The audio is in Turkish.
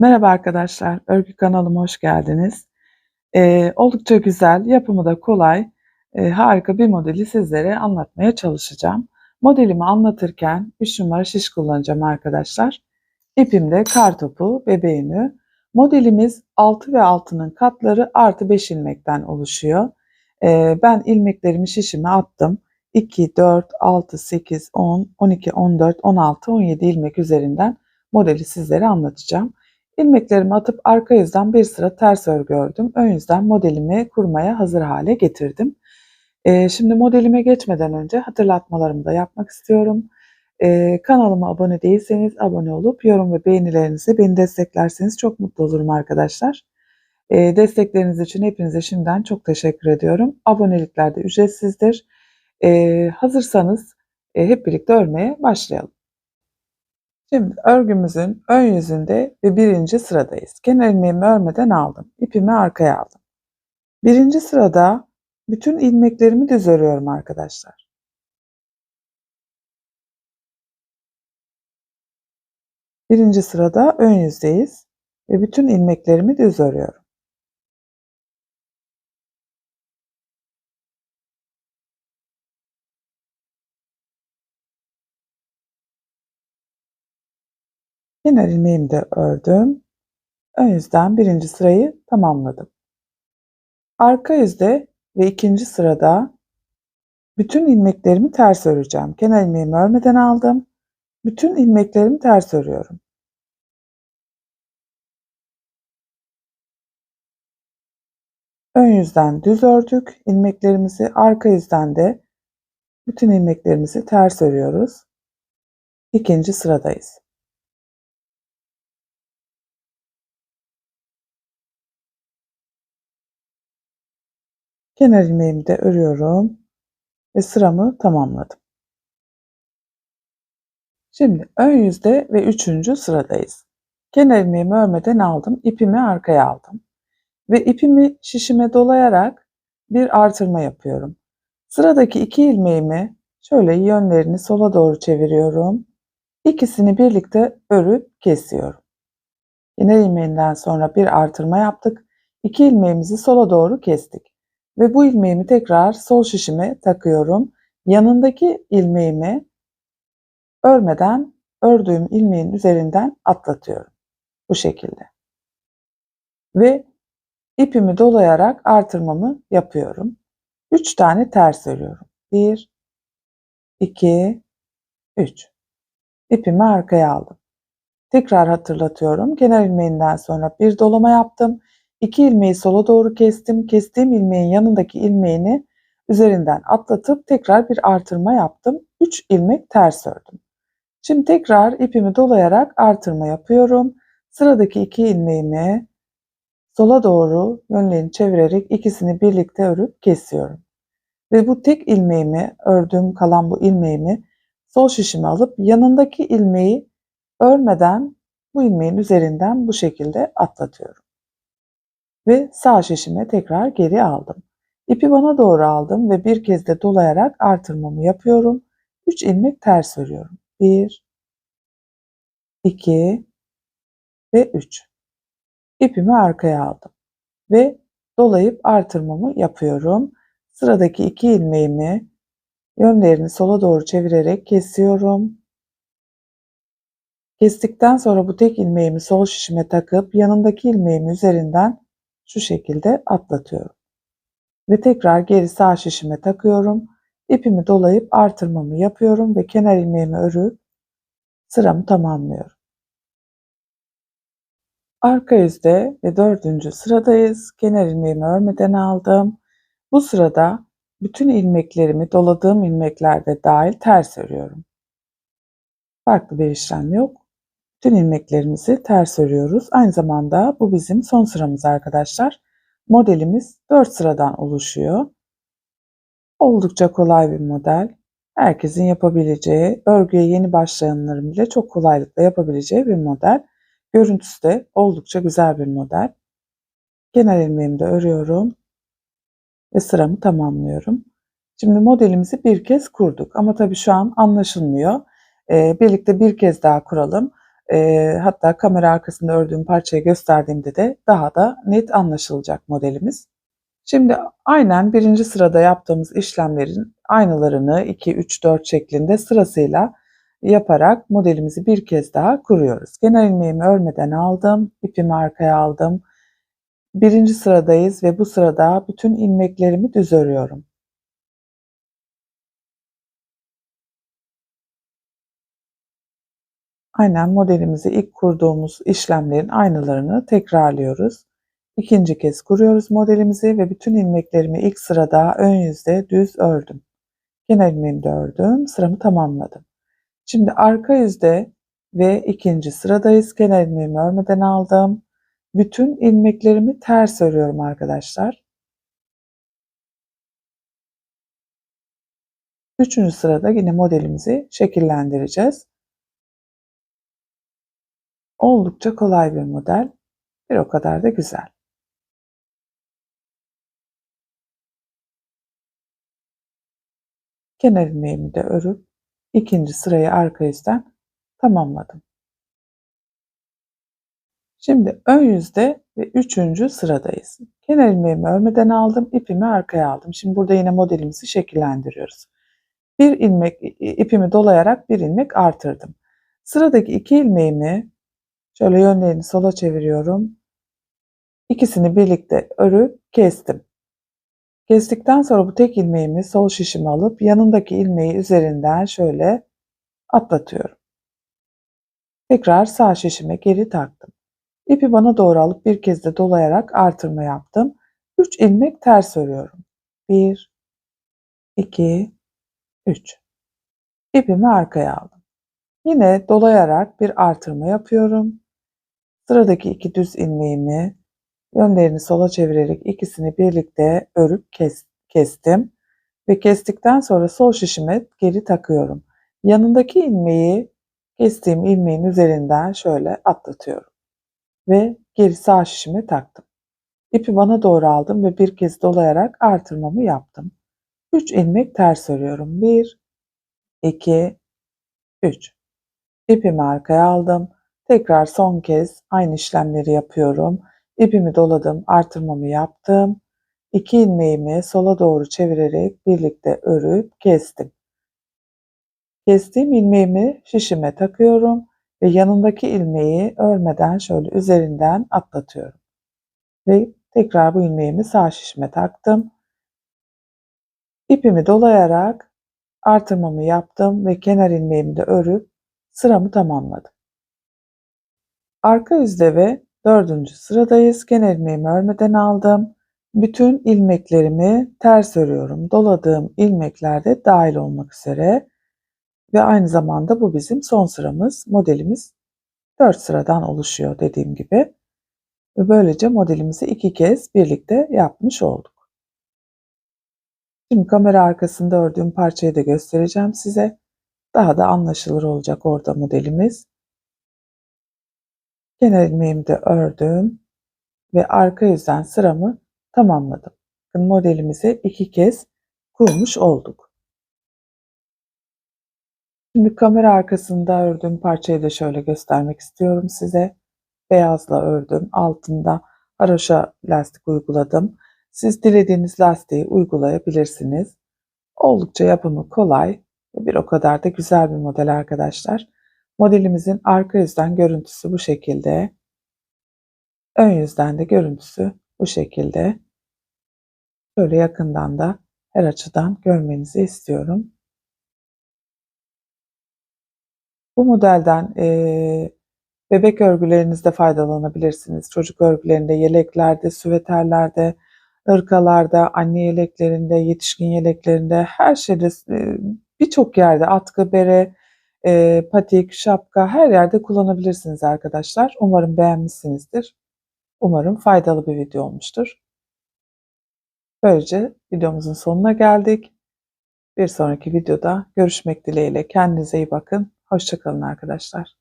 Merhaba arkadaşlar, örgü kanalıma hoş geldiniz. Ee, oldukça güzel, yapımı da kolay, e, harika bir modeli sizlere anlatmaya çalışacağım. Modelimi anlatırken 3 numara şiş kullanacağım arkadaşlar. İpimde kar topu, bebeğini. Modelimiz 6 ve altının katları artı 5 ilmekten oluşuyor. Ee, ben ilmeklerimi şişime attım. 2, 4, 6, 8, 10, 12, 14, 16, 17 ilmek üzerinden modeli sizlere anlatacağım. İlmeklerimi atıp arka yüzden bir sıra ters örgü ördüm. Ön yüzden modelimi kurmaya hazır hale getirdim. Ee, şimdi modelime geçmeden önce hatırlatmalarımı da yapmak istiyorum. Ee, kanalıma abone değilseniz abone olup yorum ve beğenilerinizi beni desteklerseniz çok mutlu olurum arkadaşlar. Ee, destekleriniz için hepinize şimdiden çok teşekkür ediyorum. Abonelikler de ücretsizdir. Ee, hazırsanız e, hep birlikte örmeye başlayalım. Şimdi örgümüzün ön yüzünde ve birinci sıradayız. Kenar ilmeğimi örmeden aldım. İpimi arkaya aldım. Birinci sırada bütün ilmeklerimi düz örüyorum arkadaşlar. Birinci sırada ön yüzdeyiz ve bütün ilmeklerimi düz örüyorum. Kenar ilmeğimi de ördüm. Ön yüzden birinci sırayı tamamladım. Arka yüzde ve ikinci sırada bütün ilmeklerimi ters öreceğim. Kenar ilmeğimi örmeden aldım. Bütün ilmeklerimi ters örüyorum. Ön yüzden düz ördük ilmeklerimizi, arka yüzden de bütün ilmeklerimizi ters örüyoruz. İkinci sıradayız. Kenar ilmeğimi de örüyorum ve sıramı tamamladım. Şimdi ön yüzde ve üçüncü sıradayız. Kenar ilmeğimi örmeden aldım, ipimi arkaya aldım ve ipimi şişime dolayarak bir artırma yapıyorum. Sıradaki iki ilmeğimi şöyle yönlerini sola doğru çeviriyorum. İkisini birlikte örüp kesiyorum. Kenar ilmeğinden sonra bir artırma yaptık. İki ilmeğimizi sola doğru kestik. Ve bu ilmeğimi tekrar sol şişime takıyorum. Yanındaki ilmeğimi örmeden ördüğüm ilmeğin üzerinden atlatıyorum. Bu şekilde. Ve ipimi dolayarak artırmamı yapıyorum. 3 tane ters örüyorum. 1 2 3 İpimi arkaya aldım. Tekrar hatırlatıyorum. Kenar ilmeğinden sonra bir dolama yaptım. İki ilmeği sola doğru kestim. Kestiğim ilmeğin yanındaki ilmeğini üzerinden atlatıp tekrar bir artırma yaptım. 3 ilmek ters ördüm. Şimdi tekrar ipimi dolayarak artırma yapıyorum. Sıradaki iki ilmeğimi sola doğru yönlerini çevirerek ikisini birlikte örüp kesiyorum. Ve bu tek ilmeğimi ördüğüm kalan bu ilmeğimi sol şişime alıp yanındaki ilmeği örmeden bu ilmeğin üzerinden bu şekilde atlatıyorum ve sağ şişime tekrar geri aldım. İpi bana doğru aldım ve bir kez de dolayarak artırmamı yapıyorum. 3 ilmek ters örüyorum. 1 2 ve 3. İpimi arkaya aldım ve dolayıp artırmamı yapıyorum. Sıradaki iki ilmeğimi yönlerini sola doğru çevirerek kesiyorum. Kestikten sonra bu tek ilmeğimi sol şişime takıp yanındaki ilmeğimi üzerinden şu şekilde atlatıyorum. Ve tekrar geri sağ şişime takıyorum. İpimi dolayıp artırmamı yapıyorum ve kenar ilmeğimi örüp sıramı tamamlıyorum. Arka yüzde ve dördüncü sıradayız. Kenar ilmeğimi örmeden aldım. Bu sırada bütün ilmeklerimi doladığım ilmeklerde dahil ters örüyorum. Farklı bir işlem yok. Bütün ilmeklerimizi ters örüyoruz. Aynı zamanda bu bizim son sıramız arkadaşlar. Modelimiz 4 sıradan oluşuyor. Oldukça kolay bir model. Herkesin yapabileceği, örgüye yeni başlayanların bile çok kolaylıkla yapabileceği bir model. Görüntüsü de oldukça güzel bir model. Kenar ilmeğimi de örüyorum ve sıramı tamamlıyorum. Şimdi modelimizi bir kez kurduk ama tabii şu an anlaşılmıyor. Ee, birlikte bir kez daha kuralım. Eee, hatta kamera arkasında ördüğüm parçayı gösterdiğimde de daha da net anlaşılacak modelimiz. Şimdi aynen birinci sırada yaptığımız işlemlerin aynılarını 2, 3, 4 şeklinde sırasıyla yaparak modelimizi bir kez daha kuruyoruz. Genel ilmeğimi örmeden aldım, ipimi arkaya aldım. Birinci sıradayız ve bu sırada bütün ilmeklerimi düz örüyorum. Aynen modelimizi ilk kurduğumuz işlemlerin aynılarını tekrarlıyoruz. İkinci kez kuruyoruz modelimizi ve bütün ilmeklerimi ilk sırada ön yüzde düz ördüm. Genel ilmeğimi de ördüm, sıramı tamamladım. Şimdi arka yüzde ve ikinci sıradayız. Genel ilmeğimi örmeden aldım. Bütün ilmeklerimi ters örüyorum arkadaşlar. Üçüncü sırada yine modelimizi şekillendireceğiz. Oldukça kolay bir model. Bir o kadar da güzel. Kenar ilmeğimi de örüp ikinci sırayı arka yüzden tamamladım. Şimdi ön yüzde ve üçüncü sıradayız. Kenar ilmeğimi örmeden aldım, ipimi arkaya aldım. Şimdi burada yine modelimizi şekillendiriyoruz. Bir ilmek ipimi dolayarak bir ilmek artırdım. Sıradaki iki ilmeğimi şöyle yönlerini sola çeviriyorum. İkisini birlikte örüp kestim. Kestikten sonra bu tek ilmeğimi sol şişime alıp yanındaki ilmeği üzerinden şöyle atlatıyorum. Tekrar sağ şişime geri taktım. İpi bana doğru alıp bir kez de dolayarak artırma yaptım. 3 ilmek ters örüyorum. 1 2 3 İpimi arkaya aldım. Yine dolayarak bir artırma yapıyorum. Sıradaki iki düz ilmeğimi yönlerini sola çevirerek ikisini birlikte örüp kes, kestim ve kestikten sonra sol şişime geri takıyorum. Yanındaki ilmeği kestiğim ilmeğin üzerinden şöyle atlatıyorum ve geri sağ şişime taktım. İpi bana doğru aldım ve bir kez dolayarak artırmamı yaptım. 3 ilmek ters örüyorum. 1 2 3 İpimi arkaya aldım. Tekrar son kez aynı işlemleri yapıyorum. İpimi doladım, artırmamı yaptım. İki ilmeğimi sola doğru çevirerek birlikte örüp kestim. Kestiğim ilmeğimi şişime takıyorum ve yanındaki ilmeği örmeden şöyle üzerinden atlatıyorum. Ve tekrar bu ilmeğimi sağ şişime taktım. İpimi dolayarak artırmamı yaptım ve kenar ilmeğimi de örüp sıramı tamamladım. Arka yüzde ve dördüncü sıradayız. Genel ilmeğimi örmeden aldım. Bütün ilmeklerimi ters örüyorum. Doladığım ilmekler de dahil olmak üzere. Ve aynı zamanda bu bizim son sıramız. Modelimiz 4 sıradan oluşuyor dediğim gibi. Ve böylece modelimizi iki kez birlikte yapmış olduk. Şimdi kamera arkasında ördüğüm parçayı da göstereceğim size. Daha da anlaşılır olacak orada modelimiz. Kenar ilmeğimi de ördüm ve arka yüzden sıramı tamamladım. Modelimizi iki kez kurmuş olduk. Şimdi kamera arkasında ördüğüm parçayı da şöyle göstermek istiyorum size. Beyazla ördüm. Altında haroşa lastik uyguladım. Siz dilediğiniz lastiği uygulayabilirsiniz. Oldukça yapımı kolay ve bir o kadar da güzel bir model arkadaşlar. Modelimizin arka yüzden görüntüsü bu şekilde. Ön yüzden de görüntüsü bu şekilde. Böyle yakından da her açıdan görmenizi istiyorum. Bu modelden e, bebek örgülerinizde faydalanabilirsiniz. Çocuk örgülerinde, yeleklerde, süveterlerde, ırkalarda, anne yeleklerinde, yetişkin yeleklerinde, her şeyde birçok yerde atkı, bere, e, patik, şapka her yerde kullanabilirsiniz arkadaşlar. Umarım beğenmişsinizdir. Umarım faydalı bir video olmuştur. Böylece videomuzun sonuna geldik. Bir sonraki videoda görüşmek dileğiyle. Kendinize iyi bakın. Hoşçakalın arkadaşlar.